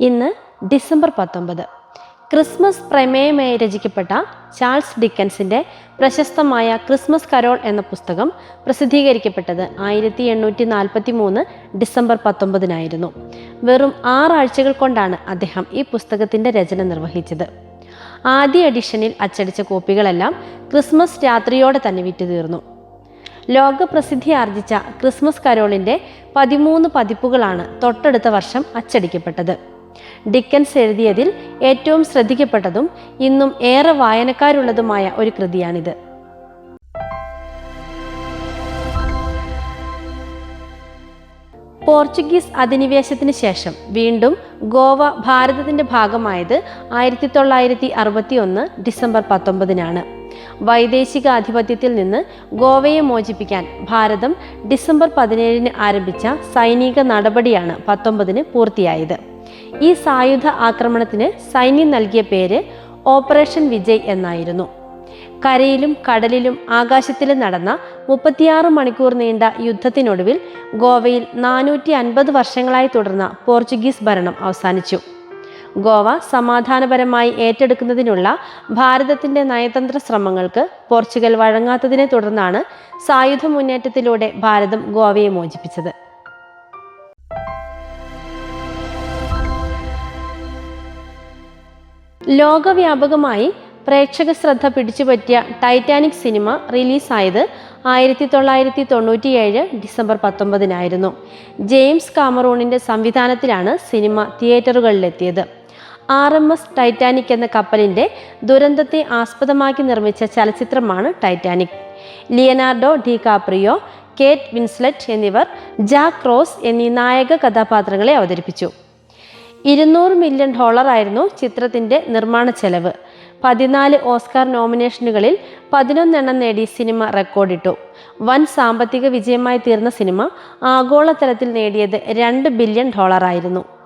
ഇന്ന് ഡിസംബർ പത്തൊമ്പത്. ക്രിസ്മസ് പ്രമേയമായി രചിക്കപ്പെട്ട ചാൾസ് ഡിക്കൻസിന്റെ പ്രശസ്തമായ ക്രിസ്മസ് കരോൾ എന്ന പുസ്തകം പ്രസിദ്ധീകരിക്കപ്പെട്ടത് ആയിരത്തി എണ്ണൂറ്റി നാൽപ്പത്തി മൂന്ന് ഡിസംബർ പത്തൊമ്പതിനായിരുന്നു. വെറും ആറാഴ്ചകൾ കൊണ്ടാണ് അദ്ദേഹം ഈ പുസ്തകത്തിന്റെ രചന നിർവഹിച്ചത്. ആദ്യ എഡിഷനിൽ അച്ചടിച്ച കോപ്പികളെല്ലാം ക്രിസ്മസ് രാത്രിയോടെ തന്നെ വിറ്റുതീർന്നു ലോകപ്രസിദ്ധി ആർജിച്ച ക്രിസ്മസ് കരോളിന്റെ പതിമൂന്ന് പതിപ്പുകളാണ് തൊട്ടടുത്ത വർഷം അച്ചടിക്കപ്പെട്ടത്. ഡിക്കൻസ് എഴുതിയതിൽ ഏറ്റവും ശ്രദ്ധിക്കപ്പെട്ടതും ഇന്നും ഏറെ വായനക്കാരുള്ളതുമായ ഒരു കൃതിയാണിത്. പോർച്ചുഗീസ് അധിനിവേശത്തിന് ശേഷം വീണ്ടും ഗോവ ഭാരതത്തിന്റെ ഭാഗമായത് ആയിരത്തി തൊള്ളായിരത്തി അറുപത്തി ഒന്ന് ഡിസംബർ പത്തൊമ്പതിനാണ്. വൈദേശിക ആധിപത്യത്തിൽ നിന്ന് ഗോവയെ മോചിപ്പിക്കാൻ ഭാരതം ഡിസംബർ പതിനേഴിന് ആരംഭിച്ച സൈനിക നടപടിയാണ് പത്തൊമ്പതിന് പൂർത്തിയായത്. ഈ സായുധ ആക്രമണത്തിന് സൈന്യം നൽകിയ പേര് ഓപ്പറേഷൻ വിജയ് എന്നായിരുന്നു. കരയിലും കടലിലും ആകാശത്തിലും നടന്ന മുപ്പത്തിയാറ് മണിക്കൂർ നീണ്ട യുദ്ധത്തിനൊടുവിൽ ഗോവയിൽ നാനൂറ്റി അൻപത് വർഷങ്ങളായി തുടർന്ന പോർച്ചുഗീസ് ഭരണം അവസാനിച്ചു. ഗോവ സമാധാനപരമായി ഏറ്റെടുക്കുന്നതിനുള്ള ഭാരതത്തിന്റെ നയതന്ത്ര ശ്രമങ്ങൾക്ക് പോർച്ചുഗൽ വഴങ്ങാത്തതിനെ തുടർന്നാണ് സായുധ മുന്നേറ്റത്തിലൂടെ ഭാരതം ഗോവയെ മോചിപ്പിച്ചത്. ലോകവ്യാപകമായി പ്രേക്ഷക ശ്രദ്ധ പിടിച്ചുപറ്റിയ ടൈറ്റാനിക് സിനിമ റിലീസായത് ആയിരത്തി തൊള്ളായിരത്തി തൊണ്ണൂറ്റിയേഴ് ഡിസംബർ പത്തൊമ്പതിനായിരുന്നു. ജെയിംസ് കാമറൂണിന്റെ സംവിധാനത്തിലാണ് സിനിമ തിയേറ്ററുകളിലെത്തിയത്. ആർ എം എസ് ടൈറ്റാനിക് എന്ന കപ്പലിന്റെ ദുരന്തത്തെ ആസ്പദമാക്കി നിർമ്മിച്ച ചലച്ചിത്രമാണ് Titanic. Leonardo DiCaprio Kate Winslet എന്നിവർ ജാക്ക് റോസ് എന്നീ നായക കഥാപാത്രങ്ങളെ അവതരിപ്പിച്ചു. ഇരുന്നൂറ് മില്യൺ ഡോളറായിരുന്നു ചിത്രത്തിന്റെ നിർമ്മാണ ചെലവ്. പതിനാല് ഓസ്കാർ നോമിനേഷനുകളിൽ പതിനൊന്നെണ്ണം നേടി സിനിമ റെക്കോർഡിട്ടു. വൻ സാമ്പത്തിക വിജയമായി തീർന്ന സിനിമ ആഗോളതലത്തിൽ നേടിയത് രണ്ട് ബില്യൺ ഡോളറായിരുന്നു.